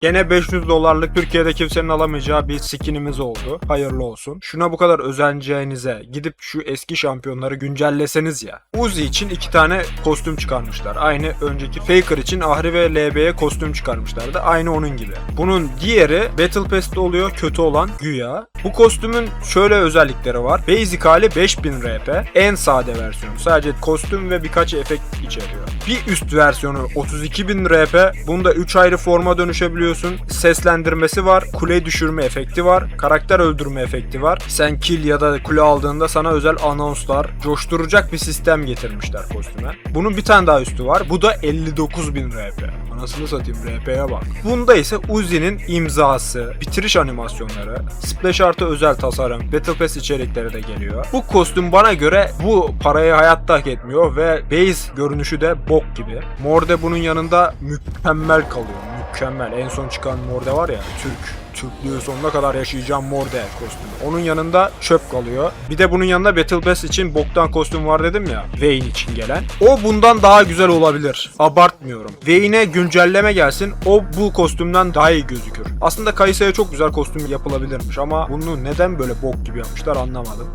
Gene 500 dolarlık Türkiye'de kimsenin alamayacağı bir skinimiz oldu. Hayırlı olsun. Şuna bu kadar özeneceğinize gidip şu eski şampiyonları güncelleseniz ya. Uzi için iki tane kostüm çıkarmışlar. Aynı önceki Faker için Ahri ve LB'ye kostüm çıkarmışlardı. Aynı onun gibi. Bunun diğeri Battle Pass'te oluyor kötü olan güya. Bu kostümün şöyle özellikleri var. Basic hali 5000 RP. En sade versiyonu. Sadece kostüm ve birkaç efekt içeriyor. Bir üst versiyonu 32000 RP. Bunda 3 ayrı forma dönüşebiliyorsun. Seslendirmesi var. Kule düşürme efekti var. Karakter öldürme efekti var. Sen kill ya da kule aldığında sana özel anonslar, coşturacak bir sistem getirmişler kostüme. Bunun bir tane daha üstü var. Bu da 59000 RP. Anasını satayım RP'ye bak. Bunda ise Uzi'nin imzası, bitiriş animasyonları, splash artı özel tasarım, Battle Pass içerikleri de geliyor. Bu kostüm bana göre bu parayı hayatta hak etmiyor ve base görünüşü de bok gibi. Morde bunun yanında mükemmel kalıyor. Mükemmel. En son çıkan Morde var ya Türk. Türklüğü sonuna kadar yaşayacağım Morde kostümü. Onun yanında çöp kalıyor. Bir de bunun yanında Battle Pass için boktan kostüm var dedim ya. Vayne için gelen. O bundan daha güzel olabilir. Abartmıyorum. Vayne'e güncelleme gelsin. O bu kostümden daha iyi gözükür. Aslında Kayse'ye çok güzel kostüm yapılabilirmiş ama bunu neden böyle bok gibi yapmışlar anlamadım.